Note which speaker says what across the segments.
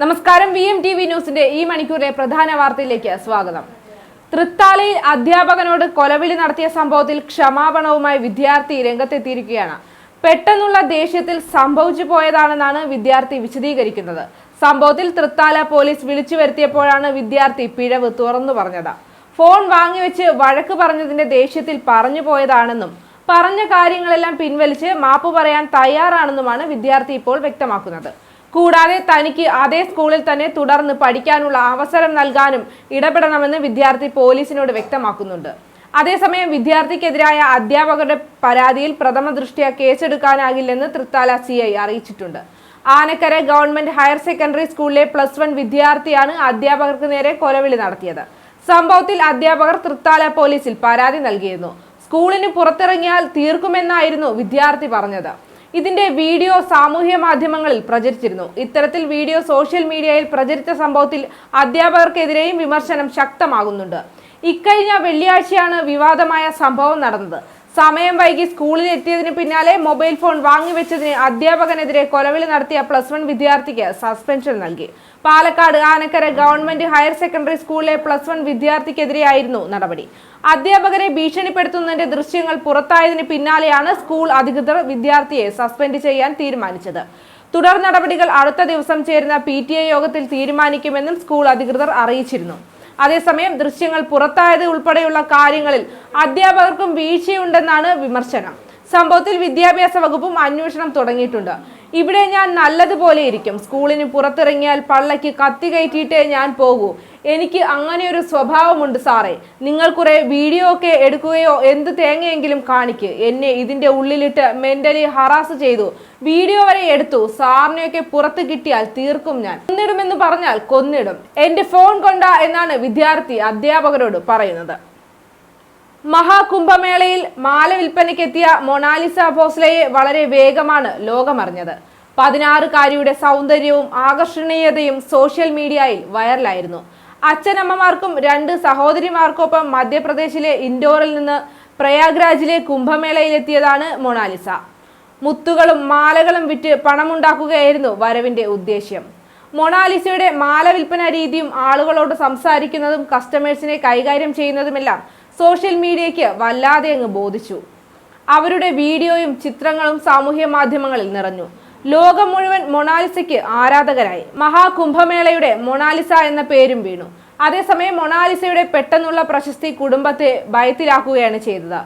Speaker 1: നമസ്കാരം. V M T V ന്യൂസിന്റെ ഈ മണിക്കൂറിലെ പ്രധാന വാർത്തയിലേക്ക് സ്വാഗതം. തൃത്താലയിൽ അധ്യാപകനോട് കൊലവിളി നടത്തിയ സംഭവത്തിൽ ക്ഷമാപണവുമായി വിദ്യാർത്ഥി രംഗത്തെത്തിയിരിക്കുകയാണ്. പെട്ടെന്നുള്ള ദേഷ്യത്തിൽ സംഭവിച്ചു പോയതാണെന്നാണ് വിദ്യാർത്ഥി വിശദീകരിക്കുന്നത്. സംഭവത്തിൽ തൃത്താല പോലീസ് വിളിച്ചു വരുത്തിയപ്പോഴാണ് വിദ്യാർത്ഥി പിഴവ് തുറന്നു പറഞ്ഞത്. ഫോൺ വാങ്ങിവെച്ച് വഴക്ക് പറഞ്ഞതിന്റെ ദേഷ്യത്തിൽ പറഞ്ഞു പോയതാണെന്നും പറഞ്ഞ കാര്യങ്ങളെല്ലാം പിൻവലിച്ച് മാപ്പ് പറയാൻ തയ്യാറാണെന്നുമാണ് വിദ്യാർത്ഥി ഇപ്പോൾ വ്യക്തമാക്കുന്നത്. കൂടാതെ തനിക്ക് അതേ സ്കൂളിൽ തന്നെ തുടർന്ന് പഠിക്കാനുള്ള അവസരം നൽകാനും ഇടപെടണമെന്ന് വിദ്യാർത്ഥി പോലീസിനോട് വ്യക്തമാക്കുന്നുണ്ട്. അതേസമയം വിദ്യാർത്ഥിക്കെതിരായ അധ്യാപകരുടെ പരാതിയിൽ പ്രഥമ ദൃഷ്ടിയ കേസെടുക്കാനാകില്ലെന്ന് തൃത്താല സി ഐ അറിയിച്ചിട്ടുണ്ട്. ആനക്കര ഗവൺമെന്റ് ഹയർ സെക്കൻഡറി സ്കൂളിലെ പ്ലസ് വൺ വിദ്യാർത്ഥിയാണ് അധ്യാപകർക്ക് നേരെ കൊലവിളി നടത്തിയത്. സംഭവത്തിൽ അധ്യാപകർ തൃത്താല പോലീസിൽ പരാതി നൽകിയിരുന്നു. സ്കൂളിന് പുറത്തിറങ്ങിയാൽ തീർക്കുമെന്നായിരുന്നു വിദ്യാർത്ഥി പറഞ്ഞത്. ഇതിന്റെ വീഡിയോ സാമൂഹ്യ മാധ്യമങ്ങളിൽ പ്രചരിച്ചിരുന്നു. ഇത്തരത്തിൽ വീഡിയോ സോഷ്യൽ മീഡിയയിൽ പ്രചരിച്ച സംഭവത്തിൽ അധ്യാപകർക്കെതിരെയും വിമർശനം ശക്തമാകുന്നുണ്ട്. ഇക്കഴിഞ്ഞ വെള്ളിയാഴ്ചയാണ് വിവാദമായ സംഭവം നടന്നത്. സമയം വൈകി സ്കൂളിൽ എത്തിയതിന് പിന്നാലെ മൊബൈൽ ഫോൺ വാങ്ങിവെച്ചതിന് അധ്യാപകനെതിരെ കൊലവിളി നടത്തിയ പ്ലസ് വൺ വിദ്യാർത്ഥിക്ക് സസ്പെൻഷൻ നൽകി. Palakkad Anakkara government higher secondary സ്കൂളിലെ പ്ലസ് വൺ വിദ്യാർത്ഥിക്കെതിരെയായിരുന്നു നടപടി. അധ്യാപകരെ ഭീഷണിപ്പെടുത്തുന്നതിന്റെ ദൃശ്യങ്ങൾ പുറത്തായതിന് പിന്നാലെയാണ് സ്കൂൾ അധികൃതർ വിദ്യാർത്ഥിയെ സസ്പെൻഡ് ചെയ്യാൻ തീരുമാനിച്ചത്. തുടർ നടപടികൾ അടുത്ത ദിവസം ചേരുന്ന പി യോഗത്തിൽ തീരുമാനിക്കുമെന്നും സ്കൂൾ അധികൃതർ അറിയിച്ചിരുന്നു. അതേസമയം ദൃശ്യങ്ങൾ പുറത്തായത് ഉൾപ്പെടെയുള്ള കാര്യങ്ങളിൽ അധ്യാപകർക്കും വീഴ്ചയുണ്ടെന്നാണ് വിമർശനം. സംഭവത്തിൽ വിദ്യാഭ്യാസ വകുപ്പും അന്വേഷണം തുടങ്ങിയിട്ടുണ്ട്. ഇവിടെ ഞാൻ നല്ലതുപോലെ ഇരിക്കും. സ്കൂളിന് പുറത്തിറങ്ങിയാൽ പള്ളയ്ക്ക് കത്തി കയറ്റിയിട്ടേ ഞാൻ പോകൂ. എനിക്ക് അങ്ങനെ ഒരു സ്വഭാവമുണ്ട് സാറേ. നിങ്ങൾ കുറെ വീഡിയോ ഒക്കെ എടുക്കുകയോ എന്ത് തേങ്ങയെങ്കിലും കാണിക്ക്. എന്നെ ഇതിന്റെ ഉള്ളിലിട്ട് മെന്റലി ഹറാസ് ചെയ്തു. വീഡിയോ വരെ എടുത്തു. സാറിനെയൊക്കെ പുറത്ത് കിട്ടിയാൽ തീർക്കും ഞാൻ. കൊന്നിടുമെന്ന് പറഞ്ഞാൽ കൊന്നിടും. എന്റെ ഫോൺ കൊണ്ട എന്നാണ് വിദ്യാർത്ഥി അധ്യാപകരോട് പറയുന്നത്. മഹാകുംഭമേളയിൽ മാല വിൽപ്പനയ്ക്കെത്തിയ മൊണാലിസ ഭോസ്ലയെ വളരെ വേഗമാണ് ലോകമറിഞ്ഞത്. പതിനാറുകാരിയുടെ സൗന്ദര്യവും ആകർഷണീയതയും സോഷ്യൽ മീഡിയയിൽ വൈറലായിരുന്നു അച്ഛനമ്മമാർക്കും രണ്ട് സഹോദരിമാർക്കൊപ്പം മധ്യപ്രദേശിലെ ഇൻഡോറിൽ നിന്ന് പ്രയാഗ്രാജിലെ കുംഭമേളയിലെത്തിയതാണ് മൊണാലിസ. മുത്തുകളും മാലകളും വിറ്റ് പണമുണ്ടാക്കുകയായിരുന്നു വരവിന്റെ ഉദ്ദേശ്യം. മൊണാലിസയുടെ മാല വിൽപ്പന രീതിയും ആളുകളോട് സംസാരിക്കുന്നതും കസ്റ്റമേഴ്സിനെ കൈകാര്യം ചെയ്യുന്നതുമെല്ലാം സോഷ്യൽ മീഡിയയ്ക്ക് വല്ലാതെ അങ്ങ് ബോധിച്ചു. അവരുടെ വീഡിയോയും ചിത്രങ്ങളും സാമൂഹ്യ മാധ്യമങ്ങളിൽ നിറഞ്ഞു. ലോകം മുഴുവൻ മൊണാലിസയ്ക്ക് ആരാധകരായി. മഹാകുംഭമേളയുടെ മൊണാലിസ എന്ന പേരും വീണു. അതേസമയം മൊണാലിസയുടെ പെട്ടെന്നുള്ള പ്രശസ്തി കുടുംബത്തെ ഭയത്തിലാക്കുകയാണ് ചെയ്തത്.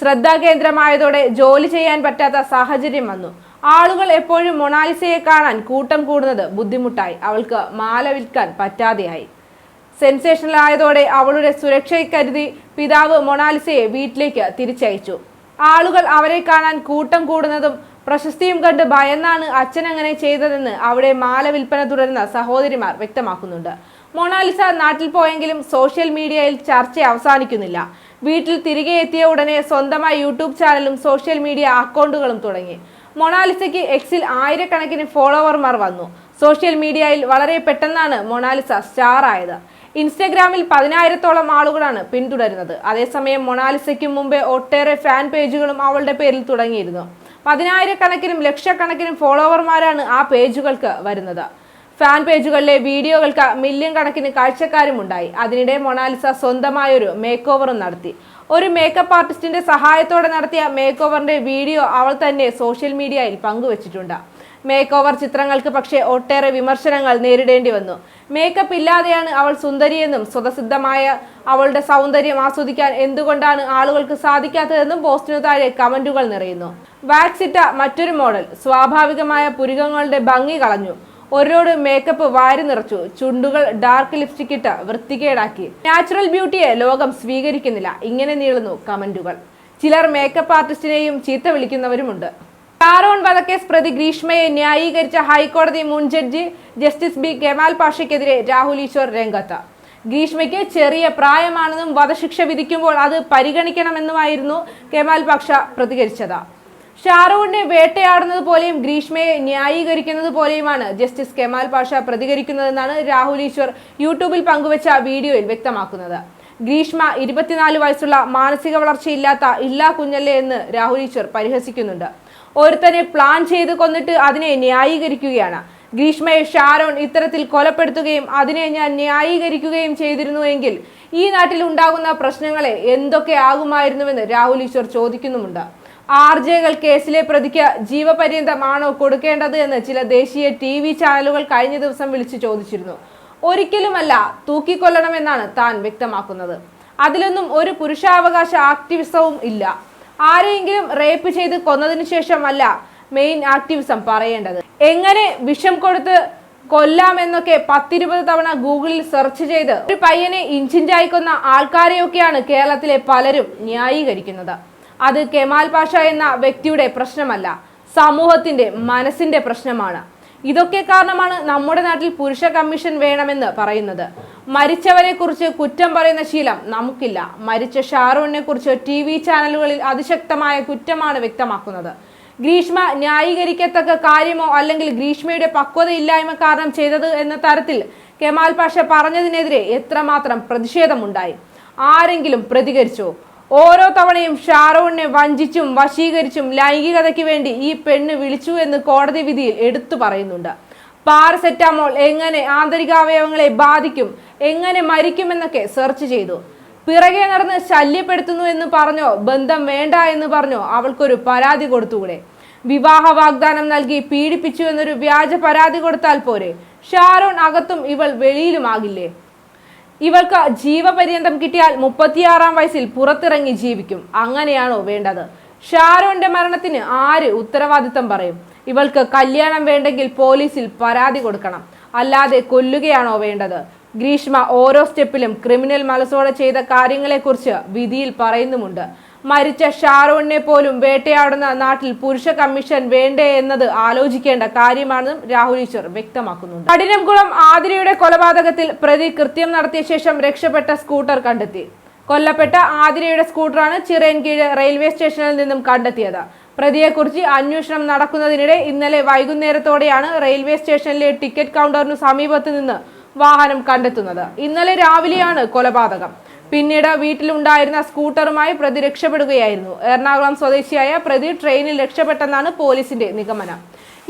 Speaker 1: ശ്രദ്ധാകേന്ദ്രമായതോടെ ജോലി ചെയ്യാൻ പറ്റാത്ത സാഹചര്യം വന്നു. ആളുകൾ എപ്പോഴും മൊണാലിസയെ കാണാൻ കൂട്ടം കൂടുന്നത് ബുദ്ധിമുട്ടായി. അവൾക്ക് മാല വിൽക്കാൻ പറ്റാതെയായി. സെൻസേഷനിലായതോടെ അവളുടെ സുരക്ഷയെ കരുതി പിതാവ് മൊണാലിസയെ വീട്ടിലേക്ക് തിരിച്ചയച്ചു. ആളുകൾ അവരെ കാണാൻ കൂട്ടം കൂടുന്നതും പ്രശസ്തിയും കണ്ട് ഭയന്നാണ് അച്ഛൻ അങ്ങനെ ചെയ്തതെന്ന് അവിടെ മാല വിൽപ്പന തുടരുന്ന സഹോദരിമാർ വ്യക്തമാക്കുന്നുണ്ട്. മൊണാലിസ നാട്ടിൽ പോയെങ്കിലും സോഷ്യൽ മീഡിയയിൽ ചർച്ച അവസാനിക്കുന്നില്ല. വീട്ടിൽ തിരികെ എത്തിയ ഉടനെ സ്വന്തമായി യൂട്യൂബ് ചാനലും സോഷ്യൽ മീഡിയ അക്കൗണ്ടുകളും തുടങ്ങി. മൊണാലിസയ്ക്ക് എക്സിൽ ആയിരക്കണക്കിന് ഫോളോവർമാർ വന്നു. സോഷ്യൽ മീഡിയയിൽ വളരെ പെട്ടെന്നാണ് മൊണാലിസ സ്റ്റാർ ആയത് ഇൻസ്റ്റഗ്രാമിൽ പതിനായിരത്തോളം ആളുകളാണ് പിന്തുടരുന്നത്. അതേസമയം മൊണാലിസയ്ക്ക് മുമ്പേ ഒട്ടേറെ ഫാൻ പേജുകളും അവളുടെ പേരിൽ തുടങ്ങിയിരുന്നു. പതിനായിരക്കണക്കിനും ലക്ഷക്കണക്കിനും ഫോളോവർമാരാണ് ആ പേജുകൾക്ക് വരുന്നത്. ഫാൻ പേജുകളിലെ വീഡിയോകൾക്ക് മില്യൺ കണക്കിന് കാഴ്ചക്കാരും ഉണ്ടായി അതിനിടെ മൊണാലിസ സ്വന്തമായൊരു മേക്ക് ഓവറും നടത്തി. ഒരു മേക്കപ്പ് ആർട്ടിസ്റ്റിന്റെ സഹായത്തോടെ നടത്തിയ മേക്ക് ഓവറിന്റെ വീഡിയോ അവൾ തന്നെ സോഷ്യൽ മീഡിയയിൽ പങ്കുവച്ചിട്ടുണ്ട്. മേക്ക് ഓവർ ചിത്രങ്ങൾക്ക് പക്ഷേ ഒട്ടേറെ വിമർശനങ്ങൾ നേരിടേണ്ടി വന്നു. മേക്കപ്പ് ഇല്ലാതെയാണ് അവൾ സുന്ദരിയെന്നും സ്വതസിദ്ധമായ അവളുടെ സൗന്ദര്യം ആസ്വദിക്കാൻ എന്തുകൊണ്ടാണ് ആളുകൾക്ക് സാധിക്കാത്തതെന്നും പോസ്റ്റിനു താഴെ കമന്റുകൾ നിറയുന്നു. വാക്സിറ്റ മറ്റൊരു മോഡൽ സ്വാഭാവികമായ പുരുകങ്ങളുടെ ഭംഗി കളഞ്ഞു. ഒരോട് മേക്കപ്പ് വാരി നിറച്ചു ചുണ്ടുകൾ ഡാർക്ക് ലിപ്സ്റ്റിക് ഇട്ട് വൃത്തികേടാക്കി. നാച്ചുറൽ ബ്യൂട്ടിയെ ലോകം സ്വീകരിക്കുന്നില്ല. ഇങ്ങനെ നീളുന്നു കമന്റുകൾ. ചിലർ മേക്കപ്പ് ആർട്ടിസ്റ്റിനെയും ചീത്ത വിളിക്കുന്നവരുമുണ്ട്. ഷാരോൺ വധക്കേസ് പ്രതി ഗ്രീഷ്മയെ ന്യായീകരിച്ച ഹൈക്കോടതി മുൻ ജഡ്ജി ജസ്റ്റിസ് ബി കെമാൽ പാഷയ്ക്കെതിരെ രാഹുൽ ഈശ്വർ രംഗത്ത്. ഗ്രീഷ്മയ്ക്ക് ചെറിയ പ്രായമാണെന്നും വധശിക്ഷ വിധിക്കുമ്പോൾ അത് പരിഗണിക്കണമെന്നുമായിരുന്നു കെമാൽ പാഷ പ്രതികരിച്ചത്. ഷാറൂഖിനെ വേട്ടയാടുന്നത് പോലെയും ഗ്രീഷ്മയെ ന്യായീകരിക്കുന്നത് പോലെയുമാണ് ജസ്റ്റിസ് കെമാൽ പാഷ പ്രതികരിക്കുന്നതെന്നാണ് രാഹുൽ ഈശ്വർ യൂട്യൂബിൽ പങ്കുവച്ച വീഡിയോയിൽ വ്യക്തമാക്കുന്നത്. ഗ്രീഷ്മ ഇരുപത്തിനാല് വയസ്സുള്ള മാനസിക വളർച്ചയില്ലാത്ത ഇല്ലാ കുഞ്ഞല്ലേ എന്ന് രാഹുൽ ഈശ്വർ പരിഹസിക്കുന്നുണ്ട്. ഒരുത്തനെ പ്ലാൻ ചെയ്ത് കൊന്നിട്ട് അതിനെ ന്യായീകരിക്കുകയാണ്. ഗ്രീഷ്മയെ ഷാരോൺ ഇത്തരത്തിൽ കൊലപ്പെടുത്തുകയും അതിനെ ഞാൻ ന്യായീകരിക്കുകയും ചെയ്തിരുന്നുവെങ്കിൽ ഈ നാട്ടിൽ ഉണ്ടാകുന്ന പ്രശ്നങ്ങളെ എന്തൊക്കെ ആകുമായിരുന്നുവെന്ന് രാഹുൽ ഈശ്വർ ചോദിക്കുന്നുമുണ്ട്. ആർ ജെകൾ കേസിലെ പ്രതിക്ക് ജീവപര്യന്തമാണോ കൊടുക്കേണ്ടത് എന്ന് ചില ദേശീയ ടി വി ചാനലുകൾ കഴിഞ്ഞ ദിവസം വിളിച്ചു ചോദിച്ചിരുന്നു. ഒരിക്കലുമല്ല തൂക്കിക്കൊല്ലണമെന്നാണ് താൻ വ്യക്തമാക്കുന്നത്. അതിലൊന്നും ഒരു പുരുഷാവകാശ ആക്ടിവിസവും ഇല്ല. ആരെയെങ്കിലും റേപ്പ് ചെയ്ത് കൊന്നതിന് ശേഷമല്ല മെയിൻ ആക്ടിവിസം പറയേണ്ടത്. എങ്ങനെ വിഷം കൊടുത്ത് കൊല്ലാമെന്നൊക്കെ പത്തിരുപത് തവണ ഗൂഗിളിൽ സെർച്ച് ചെയ്ത് ഒരു പയ്യനെ ഇഞ്ചിഞ്ചായി കൊന്ന ആൾക്കാരെയൊക്കെയാണ് കേരളത്തിലെ പലരും ന്യായീകരിക്കുന്നത്. അത് കെമാൽ പാഷ എന്ന വ്യക്തിയുടെ പ്രശ്നമല്ല സമൂഹത്തിന്റെ മനസ്സിന്റെ പ്രശ്നമാണ്. ഇതൊക്കെ കാരണമാണ് നമ്മുടെ നാട്ടിൽ പുരുഷ കമ്മീഷൻ വേണമെന്ന് പറയുന്നത്. മരിച്ചവരെ കുറിച്ച് കുറ്റം പറയുന്ന ശീലം നമുക്കില്ല. മരിച്ച ഷാറൂണിനെ കുറിച്ച് ടി വി ചാനലുകളിൽ അതിശക്തമായ കുറ്റമാണ് വ്യക്തമാക്കുന്നത്. ഗ്രീഷ്മ ന്യായീകരിക്കത്തക്ക കാര്യമോ അല്ലെങ്കിൽ ഗ്രീഷ്മയുടെ പക്വതയില്ലായ്മ കാരണം ചെയ്തത് എന്ന തരത്തിൽ കെമാൽ പാഷ പറഞ്ഞതിനെതിരെ എത്രമാത്രം പ്രതിഷേധമുണ്ടായി? ആരെങ്കിലും പ്രതികരിച്ചോ? ഓരോ തവണയും ഷാറൂണിനെ വഞ്ചിച്ചും വശീകരിച്ചും ലൈംഗികതയ്ക്ക് വേണ്ടി ഈ പെണ്ണ് വിളിച്ചു എന്ന് കോടതി വിധിയിൽ എടുത്തു പറയുന്നുണ്ട്. പാരസെറ്റാമോൾ എങ്ങനെ ആന്തരികാവയവങ്ങളെ ബാധിക്കും എങ്ങനെ മരിക്കുമെന്നൊക്കെ സെർച്ച് ചെയ്തു. പിറകെ നടന്ന് ശല്യപ്പെടുത്തുന്നു എന്ന് പറഞ്ഞോ ബന്ധം വേണ്ട എന്ന് പറഞ്ഞോ അവൾക്കൊരു പരാതി കൊടുത്തുകൂടെ? വിവാഹ വാഗ്ദാനം നൽകി പീഡിപ്പിച്ചു എന്നൊരു വ്യാജ പരാതി കൊടുത്താൽ പോരെ? ഷാരോൺ അകത്തും ഇവൾ വെളിയിലുമാകില്ലേ? ഇവൾക്ക് ജീവപര്യന്തം കിട്ടിയാൽ മുപ്പത്തിയാറാം വയസ്സിൽ പുറത്തിറങ്ങി ജീവിക്കും. അങ്ങനെയാണോ വേണ്ടത്? ഷാരോന്റെ മരണത്തിന് ആര് ഉത്തരവാദിത്തം പറയും? ഇവൾക്ക് കല്യാണം വേണ്ടെങ്കിൽ പോലീസിൽ പരാതി കൊടുക്കണം. അല്ലാതെ കൊല്ലുകയാണോ വേണ്ടത്? ഗ്രീഷ്മ ഓരോ സ്റ്റെപ്പിലും ക്രിമിനൽ മനസ്സോടെ ചെയ്ത കാര്യങ്ങളെക്കുറിച്ച് വിധിയിൽ പറയുന്നുമുണ്ട്. മരിച്ച ഷാരോണിനെ പോലും വേട്ടയാടുന്ന നാട്ടിൽ പുരുഷ കമ്മീഷൻ വേണ്ടേ എന്നത് ആലോചിക്കേണ്ട കാര്യമാണെന്നും രാഹുൽ ഈശ്വർ വ്യക്തമാക്കുന്നുണ്ട്. കഠിനംകുളം ആതിരയുടെ കൊലപാതകത്തിൽ പ്രതി കൃത്യം നടത്തിയ ശേഷം രക്ഷപ്പെട്ട സ്കൂട്ടർ കണ്ടെത്തി. കൊല്ലപ്പെട്ട ആതിരയുടെ സ്കൂട്ടറാണ് ചിറയൻകീഴ് റെയിൽവേ സ്റ്റേഷനിൽ നിന്നും കണ്ടെത്തിയത്. പ്രതിയെക്കുറിച്ച് അന്വേഷണം നടക്കുന്നതിനിടെ ഇന്നലെ വൈകുന്നേരത്തോടെയാണ് റെയിൽവേ സ്റ്റേഷനിലെ ടിക്കറ്റ് കൗണ്ടറിനു സമീപത്ത് നിന്ന് വാഹനം കണ്ടെത്തുന്നത്. ഇന്നലെ രാവിലെയാണ് കൊലപാതകം. പിന്നീട് വീട്ടിലുണ്ടായിരുന്ന സ്കൂട്ടറുമായി പ്രതി രക്ഷപ്പെടുകയായിരുന്നു. എറണാകുളം സ്വദേശിയായ പ്രതി ട്രെയിനിൽ രക്ഷപ്പെട്ടെന്നാണ് പോലീസിന്റെ നിഗമനം.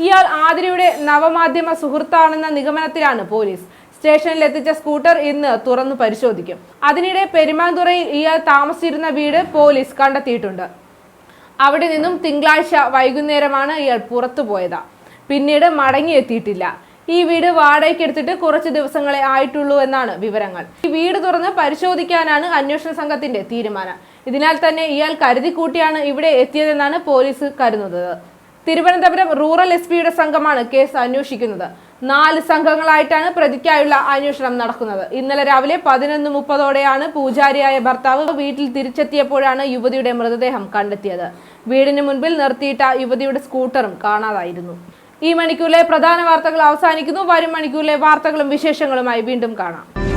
Speaker 1: ഇയാൾ ആതിരയുടെ നവമാധ്യമ സുഹൃത്താണെന്ന നിഗമനത്തിലാണ് പോലീസ്. സ്റ്റേഷനിൽ എത്തിച്ച സ്കൂട്ടർ ഇന്ന് തുറന്നു പരിശോധിക്കും. അതിനിടെ പെരുമാതുറയിൽ ഇയാൾ താമസിച്ചിരുന്ന വീട് പോലീസ് കണ്ടെത്തിയിട്ടുണ്ട്. അവിടെ നിന്നും തിങ്കളാഴ്ച വൈകുന്നേരമാണ് ഇയാൾ പുറത്തു പോയത് പിന്നീട് മടങ്ങിയെത്തിയിട്ടില്ല. ഈ വീട് വാടകയ്ക്ക് എടുത്തിട്ട് കുറച്ച് ദിവസങ്ങളെ ആയിട്ടുള്ളൂ എന്നാണ് വിവരങ്ങൾ. ഈ വീട് തുറന്ന് പരിശോധിക്കാനാണ് അന്വേഷണ സംഘത്തിന്റെ തീരുമാനം. ഇതിനാൽ തന്നെ ഇയാൾ കരുതി കൂട്ടിയാണ് ഇവിടെ എത്തിയതെന്നാണ് പോലീസ് കരുതുന്നത്. തിരുവനന്തപുരം റൂറൽ എസ് പിയുടെ സംഘമാണ് കേസ് അന്വേഷിക്കുന്നത്. നാല് സംഘങ്ങളായിട്ടാണ് പ്രതിക്കായുള്ള അന്വേഷണം നടക്കുന്നത്. ഇന്നലെ രാവിലെ പതിനൊന്ന് മുപ്പതോടെയാണ് പൂജാരിയായ ഭർത്താവ് വീട്ടിൽ തിരിച്ചെത്തിയപ്പോഴാണ് യുവതിയുടെ മൃതദേഹം കണ്ടെത്തിയത്. വീടിന് മുൻപിൽ നിർത്തിയിട്ട യുവതിയുടെ സ്കൂട്ടറും കാണാതായിരുന്നു. ഈ മണിക്കൂറിലെ പ്രധാന വാർത്തകൾ അവസാനിക്കുന്നു. വരും മണിക്കൂറിലെ വാർത്തകളും വിശേഷങ്ങളുമായി വീണ്ടും കാണാം.